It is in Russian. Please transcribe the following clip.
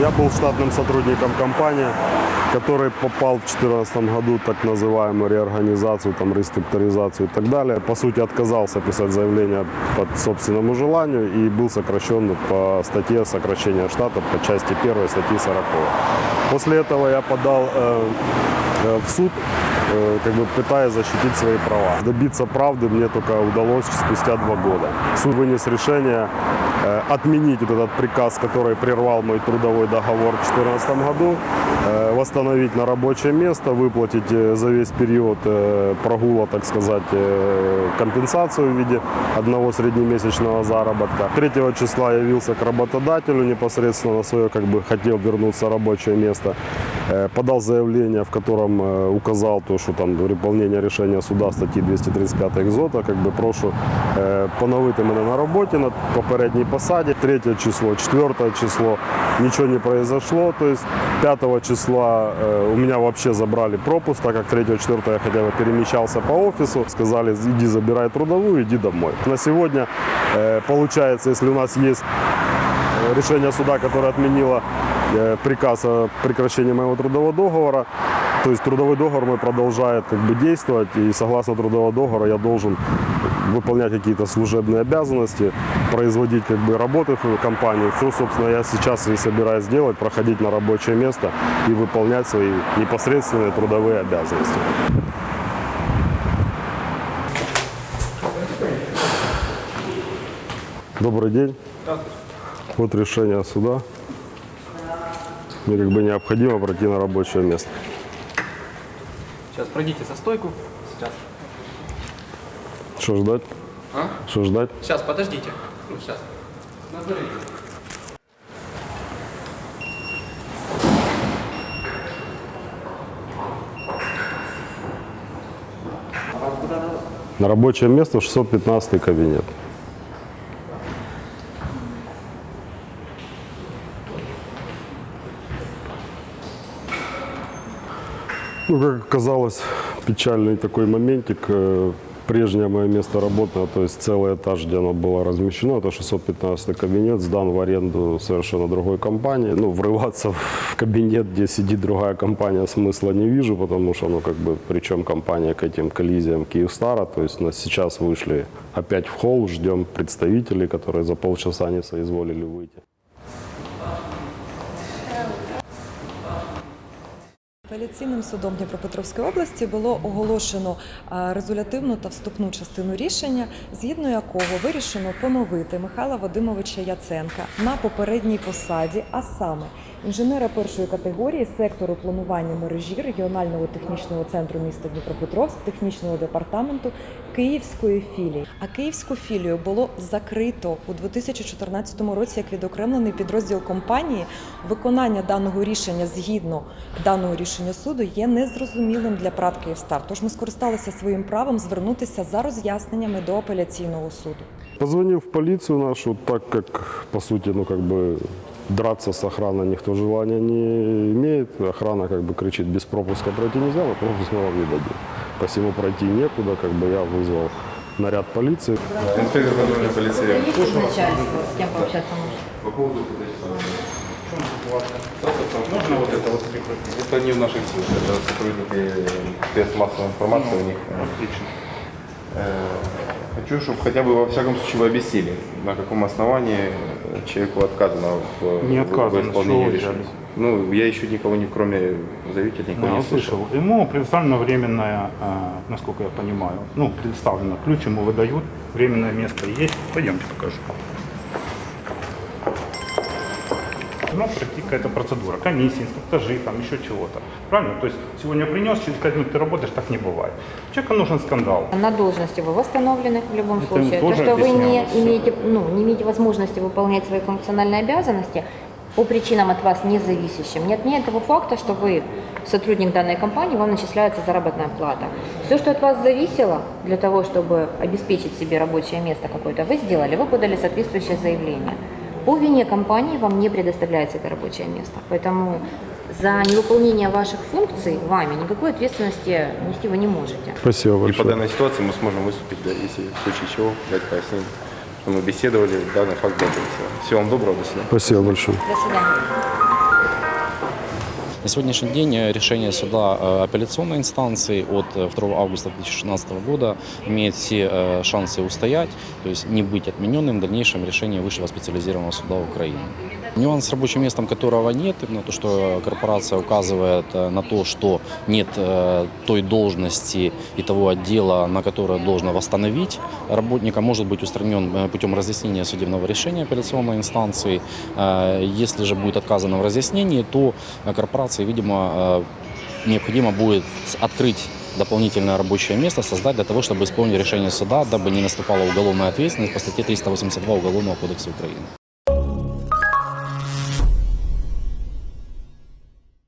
Я был штатным сотрудником компании, который попал в 2014 году так называемую реорганизацию, там, реструктуризацию и так далее. По сути, отказался писать заявление по собственному желанию и был сокращен по статье сокращения штата по части 1 статьи 40. После этого я подал э, э, в суд, э, как бы пытаясь защитить свои права. Добиться правды мне только удалось спустя два года. Суд вынес решение отменить вот этот приказ, который прервал мой трудовой договор в 2014 году, э, восстановить на рабочее место, выплатить э, за весь период э, прогула, так сказать, э, компенсацию в виде одного среднемесячного заработка. 3 числа явился к работодателю непосредственно на свое, как бы хотел вернуться в рабочее место, Э, подал заявление, в котором э, указал то, что там выполнение решения суда статті 235 екзота, как бы прошу е, поновити мене на роботі на попередній посаді. Третє число, четверте число нічого не произошло. То есть 5 числа э, у меня вообще забрали пропуск, так как 3-4 я хотя бы перемещался по офису. Сказали, иди забирай трудовую, иди домой. На сегодня, э, получается, если у нас есть э, решение суда, которое отменило приказ о прекращении моего трудового договора. То есть трудовой договор мой продолжает как бы действовать, и согласно трудового договора я должен выполнять какие-то служебные обязанности, производить как бы работы в компании. Все, собственно, я сейчас и собираюсь делать, проходить на рабочее место и выполнять свои непосредственные трудовые обязанности. Добрый день. Вот решение суда. Мне как бы необходимо пройти на рабочее место. Сейчас пройдите за стойку. Сейчас. Что ждать? А? Что ждать? Сейчас, подождите. Ну, сейчас. На рабочее место 615 кабинет. Ну, как оказалось, печальный такой моментик. Прежнее мое место работы, то есть целый этаж, где оно было размещено, это 615 кабинет, сдан в аренду совершенно другой компании. Ну, врываться в кабинет, где сидит другая компания, смысла не вижу, потому что, ну, как бы, причем компания к этим коллизиям Киевстара, то есть у нас сейчас вышли опять в холл, ждем представителей, которые за полчаса не соизволили выйти. Апеляційним судом Дніпропетровської області було оголошено а, резолютивну та вступну частину рішення, згідно якого вирішено поновити Михайла Вадимовича Яценка на попередній посаді, а саме інженера першої категорії сектору планування мережі регіонального технічного центру міста Дніпропетровськ, технічного департаменту Київської філії. А київську філію було закрито у 2014 році як відокремлений підрозділ компанії. Виконання даного рішення згідно даного рішення суду є незрозумілим для ПРАТ Київстар. Тож ми скористалися своїм правом звернутися за роз'ясненнями до апеляційного суду. Позвонил в полицию нашу, так как, по сути, ну, как бы драться с охраной никто желания не имеет. Охрана как бы кричит, без пропуска пройти нельзя, мы пропуск мы вам не дадим. Посему пройти некуда, как бы я вызвал наряд полиции. Инспектор патрульной полиции. начальство, с кем пообщаться можно? По поводу Можно вот это вот прикрутить? Это не в наших силах, это сотрудники средств массовой информации у них. Отлично. Хочу, чтобы хотя бы во всяком случае вы объяснили, на каком основании человеку отказано в, Не в- в отказано, исполнении решения. Ну, я еще никого, не, кроме заявителя, никого Да, не слышал. услышал. Ему предоставлена временная, а, насколько я понимаю, ну, предоставлено, ключ ему выдают, временное место есть. Пойдемте покажу. Должна пройти какая-то процедура, комиссия, инструктажи, там еще чего-то. Правильно? То есть сегодня принес, через 5 минут ты работаешь, так не бывает. Человеку нужен скандал. На должности вы восстановлены в любом Это случае. То, что вы не имеете, ну, не имеете возможности выполнять свои функциональные обязанности по причинам от вас независящим, не отменяет того факта, что вы сотрудник данной компании, вам начисляется заработная плата. Все, что от вас зависело для того, чтобы обеспечить себе рабочее место какое-то, вы сделали, вы подали соответствующее заявление. По вине компании вам не предоставляется это рабочее место. Поэтому за невыполнение ваших функций вами никакой ответственности нести вы не можете. Спасибо И по большое. данной ситуации мы сможем выступить, да, если в случае чего, дать пояснение. Что мы беседовали, данный факт был. Всего вам доброго, до свидания. Спасибо большое. До свидания. На сегодняшний день э, решение суда э, апелляционной инстанции от э, 2 августа 2016 года имеет все э, шансы устоять, то есть не быть отмененным в дальнейшем решением Высшего специализированного суда Украины. Нюанс с рабочим местом, которого нет, именно то, что корпорация указывает э, на то, что нет э, той должности и того отдела, на которое должно восстановить работника, может быть устранен э, путем разъяснения судебного решения апелляционной инстанции. Если же будет отказано в разъяснении, то корпорации, видимо, необходимо будет открыть дополнительное рабочее место, создать для того, чтобы исполнить решение суда, дабы не наступала уголовная ответственность по статье 382 Уголовного кодекса Украины.